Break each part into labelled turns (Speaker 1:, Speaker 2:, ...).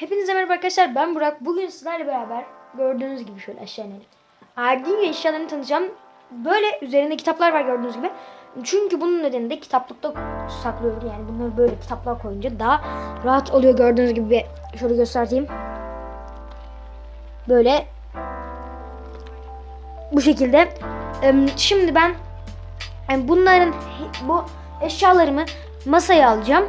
Speaker 1: Hepinize merhaba arkadaşlar ben Burak. Bugün sizlerle beraber gördüğünüz gibi şöyle aşağı inelim. Arduino eşyalarını tanıtacağım. Böyle üzerinde kitaplar var gördüğünüz gibi. Çünkü bunun nedeni de kitaplıkta saklıyorum yani bunları böyle kitaplar koyunca daha rahat oluyor gördüğünüz gibi. Şöyle göstereyim. Böyle bu şekilde. Şimdi ben bunların bu eşyalarımı masaya alacağım.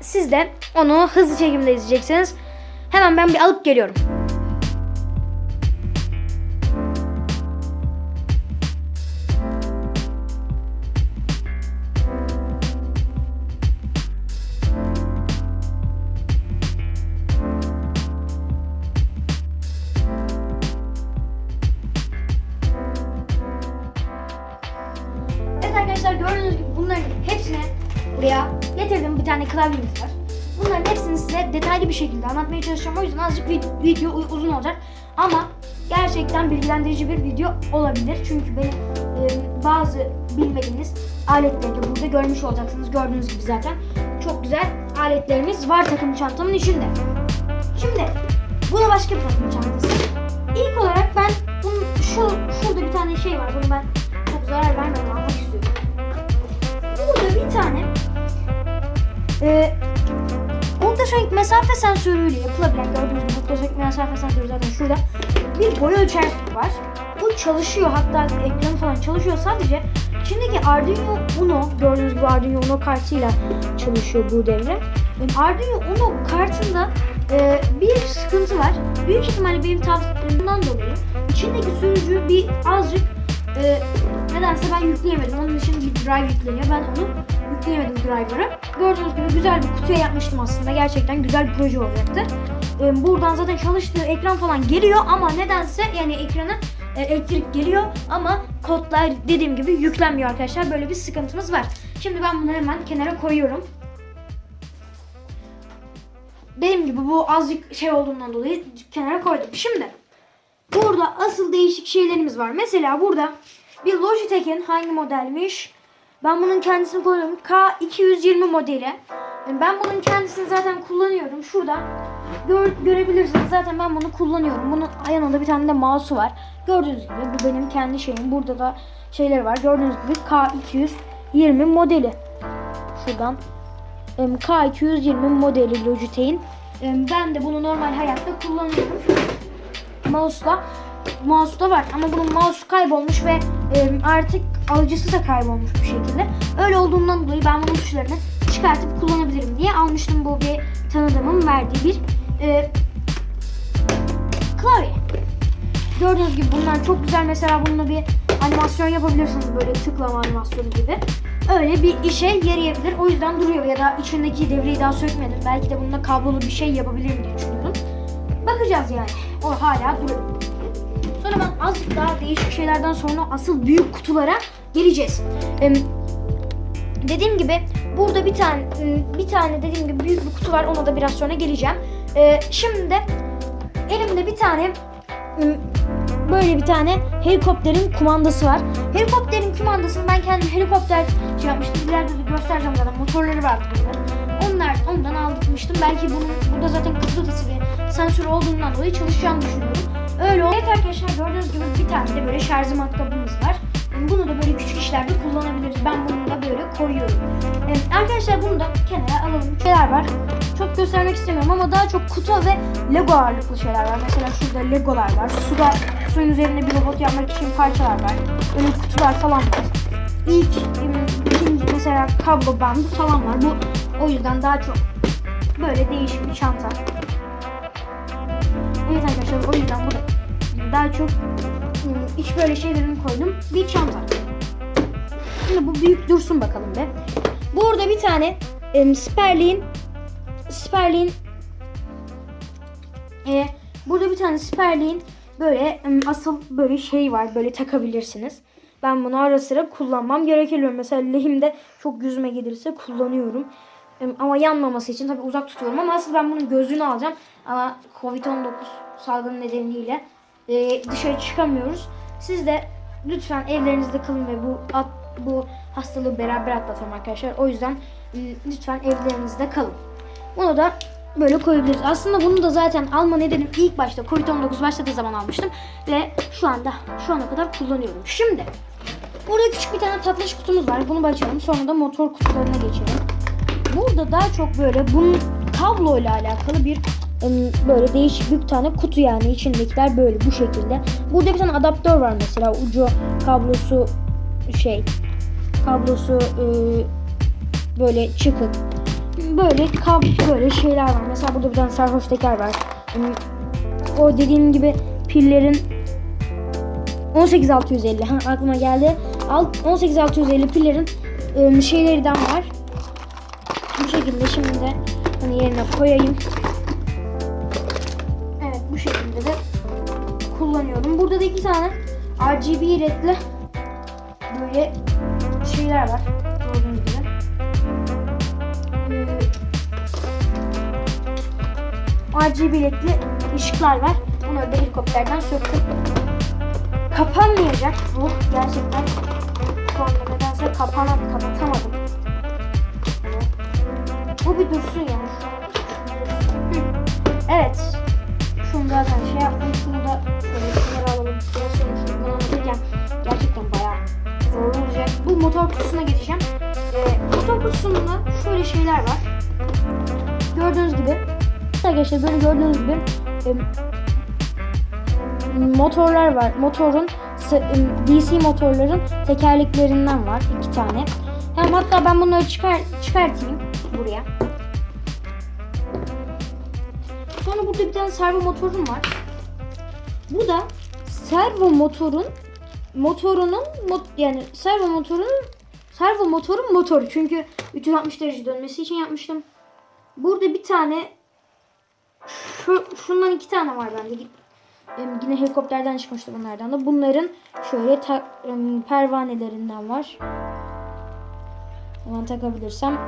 Speaker 1: Siz de onu hızlı çekimde izleyeceksiniz. Hemen ben bir alıp geliyorum. Anlatmaya çalışacağım. O yüzden azıcık vid- video uzun olacak. Ama gerçekten bilgilendirici bir video olabilir. Çünkü benim e, bazı bilmediğiniz aletleri de burada görmüş olacaksınız. Gördüğünüz gibi zaten çok güzel aletlerimiz var takım çantamın içinde. Şimdi bu başka bir takım çantası. İlk olarak ben bunun şu şurada bir tane şey var. Bunu ben çok zarar vermeden almak istiyorum. Burada bir tane e, ultrasonik mesafe sensörüyle yapılabilen gördüğünüz gibi ultrasonik mesafe sensörü zaten şurada bir boy ölçer var. Bu çalışıyor hatta ekranı falan çalışıyor sadece içindeki Arduino Uno gördüğünüz gibi Arduino Uno kartıyla çalışıyor bu devre. Arduino Uno kartında e, bir sıkıntı var. Büyük ihtimalle benim tavsiyemden dolayı içindeki sürücü bir azıcık e, nedense ben yükleyemedim. Onun için bir drive yükleniyor. Ben onu yükleyemedim driver'ı. Gördüğünüz gibi güzel bir kutuya yapmıştım aslında. Gerçekten güzel bir proje olacaktı. E, buradan zaten çalıştığı ekran falan geliyor ama nedense yani ekrana e, elektrik geliyor ama kodlar dediğim gibi yüklenmiyor arkadaşlar. Böyle bir sıkıntımız var. Şimdi ben bunu hemen kenara koyuyorum. Dediğim gibi bu azıcık şey olduğundan dolayı kenara koydum. Şimdi burada asıl değişik şeylerimiz var. Mesela burada bir Logitech'in hangi modelmiş? Ben bunun kendisini koydum. K220 modeli. Yani Ben bunun kendisini zaten kullanıyorum. Şurada gör, görebilirsiniz. Zaten ben bunu kullanıyorum. Bunun yanında bir tane de mouse'u var. Gördüğünüz gibi bu benim kendi şeyim. Burada da şeyler var. Gördüğünüz gibi K220 modeli. Şuradan em, K220 modeli Logitech'in. Ben de bunu normal hayatta kullanıyorum. Mouse'la mouse da var ama bunun mouse kaybolmuş ve artık alıcısı da kaybolmuş bir şekilde. Öyle olduğundan dolayı ben bunun tuşlarını çıkartıp kullanabilirim diye almıştım bu bir tanıdığımın verdiği bir e, klavye. Gördüğünüz gibi bunlar çok güzel. Mesela bununla bir animasyon yapabilirsiniz böyle tıklama animasyonu gibi. Öyle bir işe yarayabilir. O yüzden duruyor ya da içindeki devreyi daha sökmedim. Belki de bununla kablolu bir şey yapabilirim diye düşünüyorum. Bakacağız yani. O hala duruyor. Sonra ben azıcık daha değişik şeylerden sonra asıl büyük kutulara geleceğiz. Em, dediğim gibi burada bir tane bir tane dediğim gibi büyük bir kutu var. Ona da biraz sonra geleceğim. Ee, şimdi de elimde bir tane böyle bir tane helikopterin kumandası var. Helikopterin kumandasını ben kendim helikopter şey yapmıştım. İleride de göstereceğim zaten. Motorları vardı bunların. Onlar ondan aldırmıştım. Belki bunun burada zaten kısa bir sensör olduğundan dolayı çalışacağını düşünüyorum. Öyle oldu. Evet arkadaşlar gördüğünüz gibi bir tane de böyle şarj matkabımız var. Yani Bunu da böyle küçük işlerde kullanabiliriz. Ben bunu da böyle koyuyorum. Evet, arkadaşlar bunu da kenara alalım. Şeyler var. Çok göstermek istemiyorum ama daha çok kutu ve Lego ağırlıklı şeyler var. Mesela şurada Legolar var. Suda suyun üzerinde bir robot yapmak için parçalar var. Böyle kutular falan var. İlk, ikinci mesela kablo bandı falan var. Bu o yüzden daha çok böyle değişik bir çanta. Evet arkadaşlar o yüzden bu da daha çok ım, iş böyle şeylerini koydum. Bir çanta. Şimdi bu büyük dursun bakalım be. Burada bir tane em, Sperlin Sperlin e, burada bir tane Sperlin böyle em, asıl böyle şey var. Böyle takabilirsiniz. Ben bunu ara sıra kullanmam gerekiyor. Mesela lehimde çok yüzüme gelirse kullanıyorum. Ama yanmaması için tabii uzak tutuyorum ama asıl ben bunun gözünü alacağım. Ama Covid-19 salgını nedeniyle e, dışarı çıkamıyoruz. Siz de lütfen evlerinizde kalın ve bu at, bu hastalığı beraber atlatalım arkadaşlar. O yüzden m, lütfen evlerinizde kalın. Bunu da böyle koyabiliriz. Aslında bunu da zaten alma nedenim ilk başta Covid-19 başladığı zaman almıştım. Ve şu anda şu ana kadar kullanıyorum. Şimdi burada küçük bir tane tatlış kutumuz var. Bunu açalım. Sonra da motor kutularına geçelim. Burada daha çok böyle bunun kablo ile alakalı bir böyle değişik bir tane kutu yani içindekiler böyle bu şekilde. Burada bir tane adaptör var mesela ucu kablosu şey kablosu e, böyle çıkık böyle kab böyle şeyler var. Mesela burada bir tane sarhoş teker var. O dediğim gibi pillerin 18650 ha aklıma geldi. Alt 18650 pillerin em, şeylerden var. Bu şekilde şimdi de hani yerine koyayım. Da iki tane RGB renkli böyle şeyler var. Gördüğünüz gibi. Ee, RGB renkli ışıklar var. Bunları da helikopterden söktüm. Kapanmayacak bu gerçekten. Şu anda nedense kapana kapatamadım. Bu bir dursun ya. Evet. Şunu zaten şey yaptım. Şunu da şöyle alalım. Sonra şunu gerçekten bayağı zor olacak. Bu motor kutusuna geçeceğim. Ee, motor kutusunda şöyle şeyler var. Gördüğünüz gibi. Arkadaşlar böyle gördüğünüz gibi em, motorlar var. Motorun DC motorların tekerleklerinden var iki tane. Hem hatta ben bunları çıkar çıkartayım buraya. Sonra burada bir tane servo motorum var. Bu da servo motorun motorunun mot, yani servo motorunun servo motorun motoru. Çünkü 360 derece dönmesi için yapmıştım. Burada bir tane şu şundan iki tane var bende. Yine helikopterden çıkmıştı bunlardan da. Bunların şöyle ta- pervanelerinden var. Hemen takabilirsem.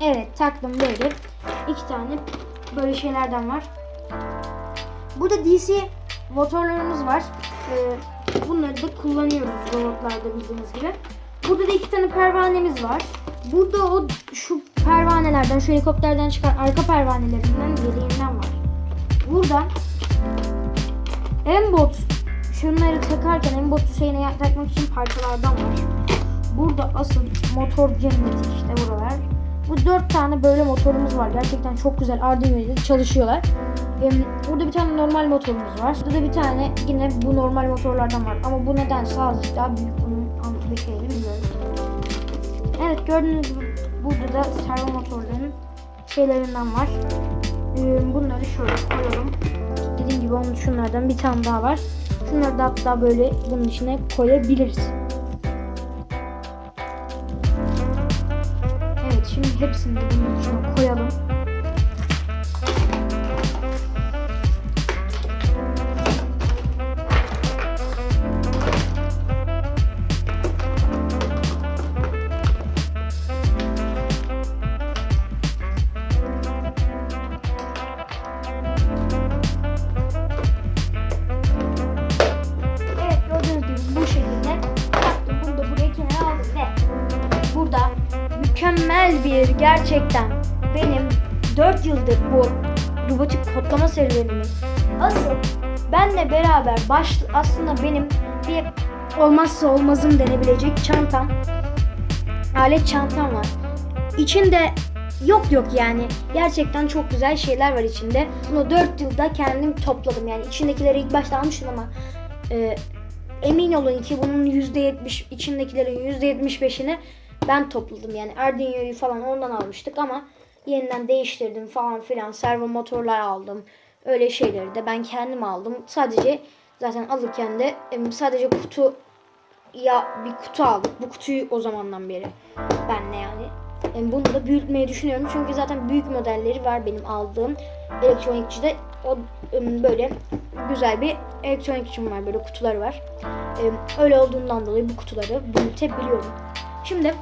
Speaker 1: Evet taktım böyle. İki tane böyle şeylerden var. Burada DC motorlarımız var. Ee, bunları da kullanıyoruz robotlarda bildiğiniz gibi. Burada da iki tane pervanemiz var. Burada o şu pervanelerden, şu helikopterden çıkan arka pervanelerinden yediğinden var. Burada Embot şunları takarken Embot Hüseyin'e takmak için parçalardan var. Burada asıl motor cenneti işte buralar. Bu dört tane böyle motorumuz var. Gerçekten çok güzel Arduino ile çalışıyorlar. Burada bir tane normal motorumuz var. Burada da bir tane yine bu normal motorlardan var. Ama bu nedense azıcık daha büyük bir şeyini bilmiyorum. Evet gördüğünüz gibi burada da servo motorların şeylerinden var. Bunları şöyle koyalım. Dediğim gibi onun şunlardan bir tane daha var. Şunları da hatta böyle bunun içine koyabiliriz. Hepsini de bunun içine koyalım. Gerçekten benim 4 yıldır bu robotik kodlama serüvenimi asıl benle beraber baş aslında benim bir olmazsa olmazım denebilecek çantam alet çantam var. İçinde yok yok yani gerçekten çok güzel şeyler var içinde. Bunu 4 yılda kendim topladım yani içindekileri ilk başta almıştım ama e, emin olun ki bunun %70 içindekilerin %75'ini ben topladım. Yani Arduino'yu falan ondan almıştık ama yeniden değiştirdim falan filan. Servo motorlar aldım. Öyle şeyleri de ben kendim aldım. Sadece zaten alırken de sadece kutu ya bir kutu aldık. Bu kutuyu o zamandan beri benle yani. Em, bunu da büyütmeyi düşünüyorum. Çünkü zaten büyük modelleri var benim aldığım elektronikçide. O böyle güzel bir elektronikçim var. Böyle kutuları var. Öyle olduğundan dolayı bu kutuları büyütebiliyorum. Şimdi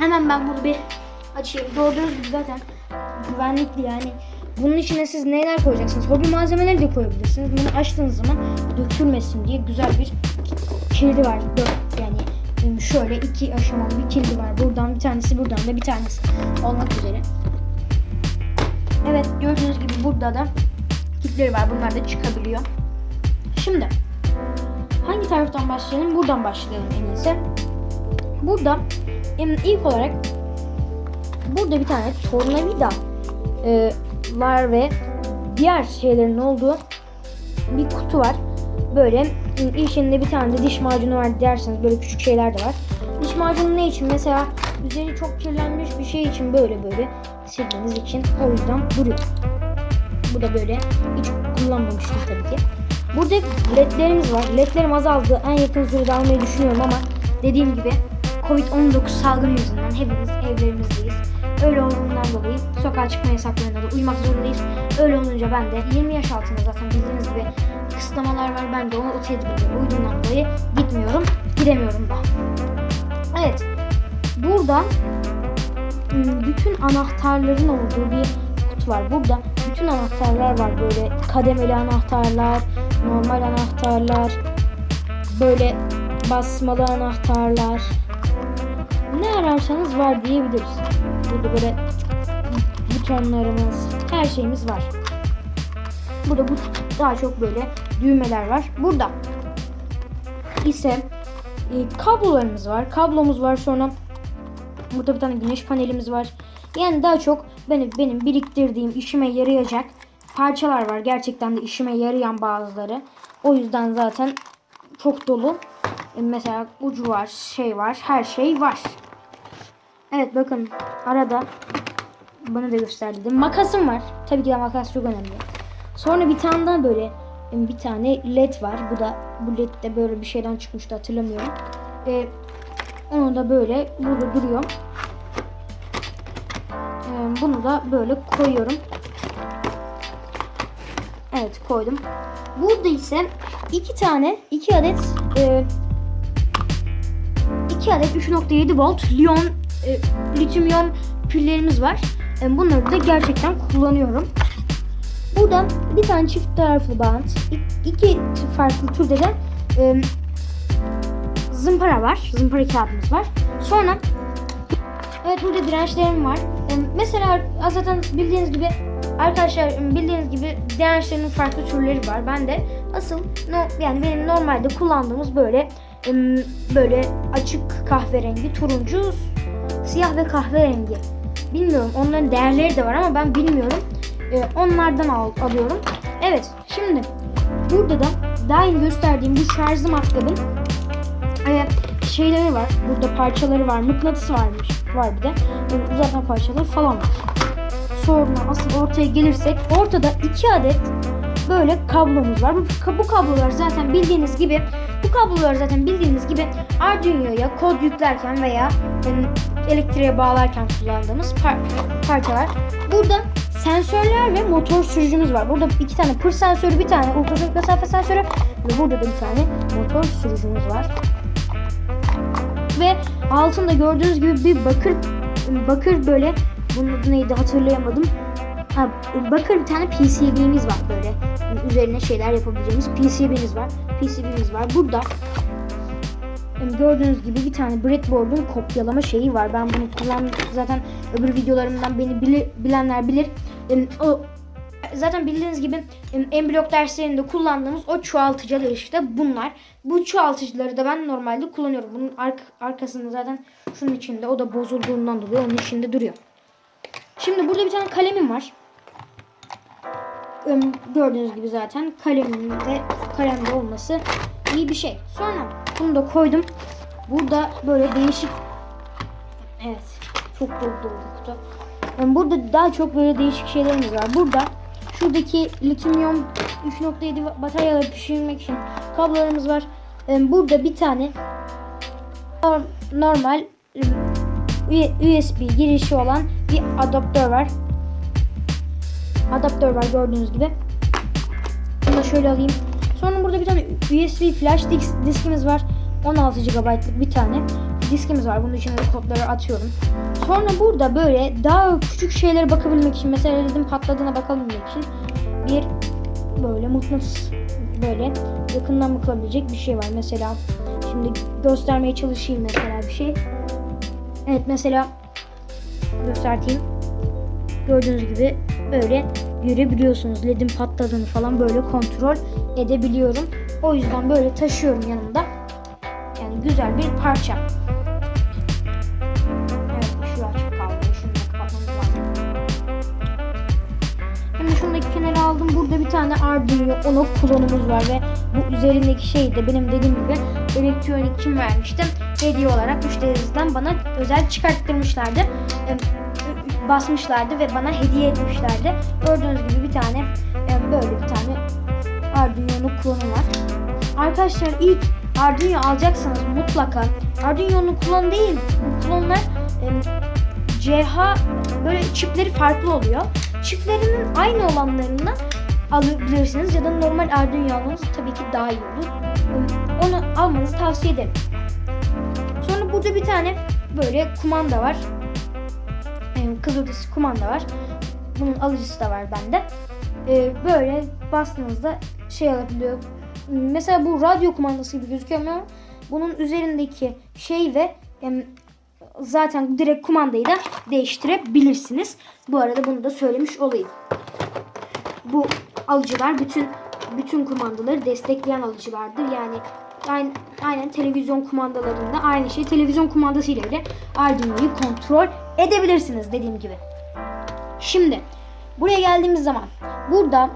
Speaker 1: hemen ben bunu bir açayım. Gördüğünüz gibi zaten güvenlikli yani. Bunun içine siz neler koyacaksınız? Hobi malzemeleri de koyabilirsiniz. Bunu açtığınız zaman dökülmesin diye güzel bir kilidi var. Yani e, şöyle iki aşamalı bir kilidi var. Buradan bir tanesi buradan da bir tanesi olmak üzere. Evet gördüğünüz gibi burada da kilitleri var. Bunlar da çıkabiliyor. Şimdi hangi taraftan başlayalım? Buradan başlayalım en iyisi. Burada ilk olarak burada bir tane tornavida e, var ve diğer şeylerin olduğu bir kutu var. Böyle içinde bir tane de diş macunu var derseniz böyle küçük şeyler de var. Diş macunu ne için? Mesela üzeri çok kirlenmiş bir şey için böyle böyle sildiğiniz için o yüzden duruyor. Bu da böyle hiç kullanmamıştım tabii ki. Burada ledlerimiz var. Ledlerim azaldı. En yakın sürede almayı düşünüyorum ama dediğim gibi Covid-19 salgını yüzünden hepimiz evlerimizdeyiz. Öyle olduğundan dolayı sokağa çıkma yasaklarına da uymak zorundayız. Öyle olunca ben de 20 yaş altında zaten bildiğiniz gibi kısıtlamalar var. Ben de ona o tedbirlere uyduğundan dolayı gitmiyorum. Gidemiyorum da. Evet. Burada ım, bütün anahtarların olduğu bir kutu var. Burada bütün anahtarlar var. Böyle kademeli anahtarlar, normal anahtarlar, böyle basmalı anahtarlar. Ne ararsanız var diyebiliriz. Burada böyle butonlarımız, her şeyimiz var. Burada bu daha çok böyle düğmeler var. Burada ise e, kablolarımız var. Kablomuz var sonra burada bir tane güneş panelimiz var. Yani daha çok benim benim biriktirdiğim işime yarayacak parçalar var. Gerçekten de işime yarayan bazıları. O yüzden zaten çok dolu. E, Mesela ucu var, şey var, her şey var. Evet bakın arada bana da gösterdi. Makasım var. Tabii ki de makas çok önemli. Sonra bir tane daha böyle bir tane led var. Bu da bu led de böyle bir şeyden çıkmıştı hatırlamıyorum. E, onu da böyle burada duruyor. E, bunu da böyle koyuyorum. Evet koydum. Burada ise iki tane, iki adet e, 2 adet 3.7 volt liyon e, lityum iyon pillerimiz var. E, bunları da gerçekten kullanıyorum. Burada bir tane çift taraflı bant, iki farklı türde de e, zımpara var. Zımpara kağıdımız var. Sonra evet burada dirençlerim var. E, mesela zaten bildiğiniz gibi arkadaşlar bildiğiniz gibi dirençlerin farklı türleri var. Ben de asıl no, yani benim normalde kullandığımız böyle em, böyle açık kahverengi, turuncu, siyah ve kahverengi. Bilmiyorum onların değerleri de var ama ben bilmiyorum. Ee, onlardan al, alıyorum. Evet şimdi burada da yeni gösterdiğim bu şarjlı matkabın e, şeyleri var. Burada parçaları var. Mıknatısı varmış. Var bir de. Böyle uzatma parçaları falan var. Sonra asıl ortaya gelirsek ortada iki adet böyle kablomuz var. Bu, bu kablolar zaten bildiğiniz gibi bu kablolar zaten bildiğiniz gibi Arduino'ya kod yüklerken veya em, elektriğe bağlarken kullandığımız par- parçalar. Burada sensörler ve motor sürücümüz var. Burada iki tane pır sensörü, bir tane ultrasonik mesafe sensörü ve burada da bir tane motor sürücümüz var. Ve altında gördüğünüz gibi bir bakır bakır böyle bunun adı neydi hatırlayamadım. Ha, bakır bir tane PCB'miz var böyle. Üzerine şeyler yapabileceğimiz PCB'miz var. PCB'miz var. Burada gördüğünüz gibi bir tane breadboard'un kopyalama şeyi var. Ben bunu kullan zaten öbür videolarımdan beni bili- bilenler bilir. O zaten bildiğiniz gibi blok derslerinde kullandığımız o çoğaltıcılar işte bunlar. Bu çoğaltıcıları da ben normalde kullanıyorum. Bunun ark- arkasında zaten şunun içinde o da bozulduğundan dolayı onun içinde duruyor. Şimdi burada bir tane kalemim var. Gördüğünüz gibi zaten kaleminde kalemde olması iyi bir şey. Sonra bunu da koydum. Burada böyle değişik Evet. Çok dolu dolu kutu. Öm, Burada daha çok böyle değişik şeylerimiz var. Burada şuradaki lityum iyon 3.7 bataryaları pişirmek için kablolarımız var. Öm, Burada bir tane norm- normal ıı, USB girişi olan bir adaptör var. Adaptör var gördüğünüz gibi. Bunu da şöyle alayım. Sonra burada bir tane USB flash disk, diskimiz var. 16 GB'lık bir tane diskimiz var. Bunun içine de kodları atıyorum. Sonra burada böyle daha küçük şeylere bakabilmek için mesela dedim patladığına bakabilmek için bir böyle mıknatıs böyle yakından bakılabilecek bir şey var. Mesela Şimdi göstermeye çalışayım mesela bir şey. Evet mesela göstereyim. Gördüğünüz gibi böyle görebiliyorsunuz. LED'in patladığını falan böyle kontrol edebiliyorum. O yüzden böyle taşıyorum yanımda. Yani güzel bir parça. Evet ışığı açık kaldı. Şunu da kapatmamız lazım. Şimdi şundaki kenara aldım. Burada bir tane Arduino Uno klonumuz var ve bu üzerindeki şey de benim dediğim gibi elektronik kim vermiştim. Hediye olarak müşterimizden bana özel çıkarttırmışlardı. Basmışlardı ve bana hediye etmişlerdi. Gördüğünüz gibi bir tane böyle bir tane Arduino klonu var. Arkadaşlar ilk Arduino alacaksanız mutlaka Arduino'nun klonu değil. Bu klonlar em, CH böyle çipleri farklı oluyor. Çiplerinin aynı olanlarından alabilirsiniz ya da normal Arduino almanız tabii ki daha iyi olur. Onu almanızı tavsiye ederim. Sonra burada bir tane böyle kumanda var. Em, Kızılötesi kumanda var. Bunun alıcısı da var bende. Ee, böyle bastığınızda şey alabiliyor. Mesela bu radyo kumandası gibi gözüküyor ama bunun üzerindeki şey ve em, zaten direkt kumandayı da değiştirebilirsiniz. Bu arada bunu da söylemiş olayım. Bu alıcılar bütün bütün kumandaları destekleyen alıcılardır. Yani aynen, aynen televizyon kumandalarında aynı şey televizyon kumandasıyla bile Arduino'yu kontrol edebilirsiniz dediğim gibi. Şimdi buraya geldiğimiz zaman burada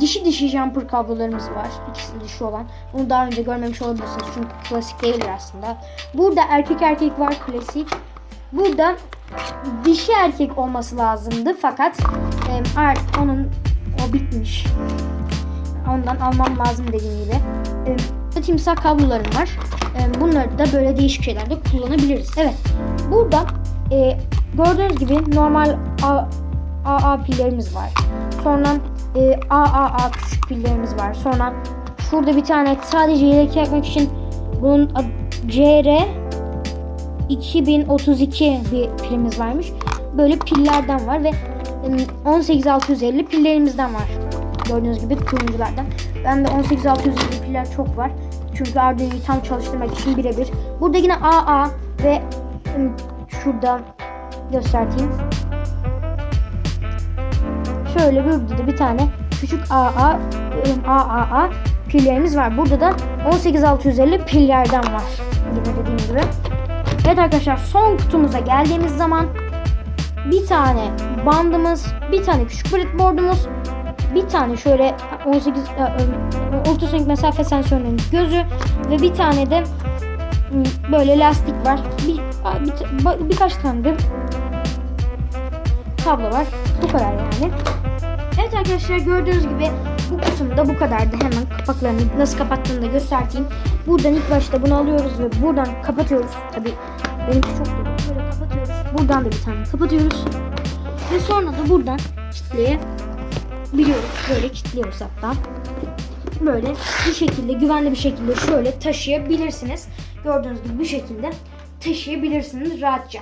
Speaker 1: dişi dişi jumper kablolarımız var. İkisi dişi olan. Bunu daha önce görmemiş olabilirsiniz çünkü klasik değildir aslında. Burada erkek erkek var klasik. Burada dişi erkek olması lazımdı fakat e, ar- onun o bitmiş. Ondan almam lazım dediğim gibi. E, timsah kablolarım var. E, bunları da böyle değişik şeylerde kullanabiliriz. Evet. Burada e, gördüğünüz gibi normal A- AA pillerimiz var. Sonra e, AAA küçük pillerimiz var. Sonra şurada bir tane sadece yedek yakmak için bunun CR 2032 bir pilimiz varmış. Böyle pillerden var ve em, 18650 pillerimizden var. Gördüğünüz gibi turunculardan. Ben de 18650 piller çok var. Çünkü Arduino'yu tam çalıştırmak için birebir. Burada yine AA ve şurada göstereyim. Şöyle burada da bir tane küçük AA AAA pillerimiz var. Burada da 18650 pillerden var. Yine dediğim gibi. Evet arkadaşlar son kutumuza geldiğimiz zaman bir tane bandımız, bir tane küçük breadboard'umuz, bir tane şöyle 18 e, e, ultrasonic mesafe sensörünün gözü ve bir tane de m, böyle lastik var. Bir, bir, birkaç tane de kablo var. Bu kadar yani. Arkadaşlar gördüğünüz gibi bu kutum da bu kadardı. Hemen kapaklarını nasıl kapattığını da göstereyim. Buradan ilk başta bunu alıyoruz ve buradan kapatıyoruz. Tabi benimki çok dolu. Böyle kapatıyoruz. Buradan da bir tane kapatıyoruz. Ve sonra da buradan kilitleyebiliyoruz. Böyle kilitliyoruz hatta. Böyle bir şekilde güvenli bir şekilde şöyle taşıyabilirsiniz. Gördüğünüz gibi bu şekilde taşıyabilirsiniz rahatça.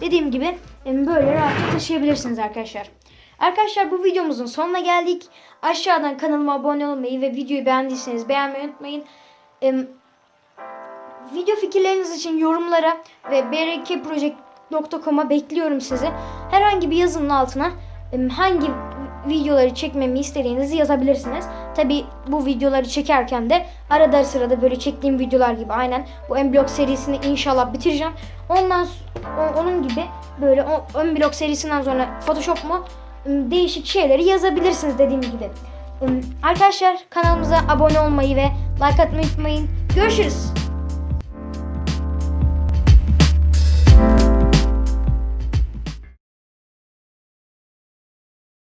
Speaker 1: Dediğim gibi böyle rahatça taşıyabilirsiniz arkadaşlar. Arkadaşlar bu videomuzun sonuna geldik. Aşağıdan kanalıma abone olmayı ve videoyu beğendiyseniz beğenmeyi unutmayın. Em, video fikirleriniz için yorumlara ve brkproject.com'a bekliyorum sizi. Herhangi bir yazının altına hangi videoları çekmemi istediğinizi yazabilirsiniz. Tabi bu videoları çekerken de arada sırada böyle çektiğim videolar gibi aynen bu M-Block serisini inşallah bitireceğim. Ondan onun gibi böyle M-Block serisinden sonra Photoshop mu değişik şeyleri yazabilirsiniz dediğim gibi. Arkadaşlar kanalımıza abone olmayı ve like atmayı unutmayın. Görüşürüz.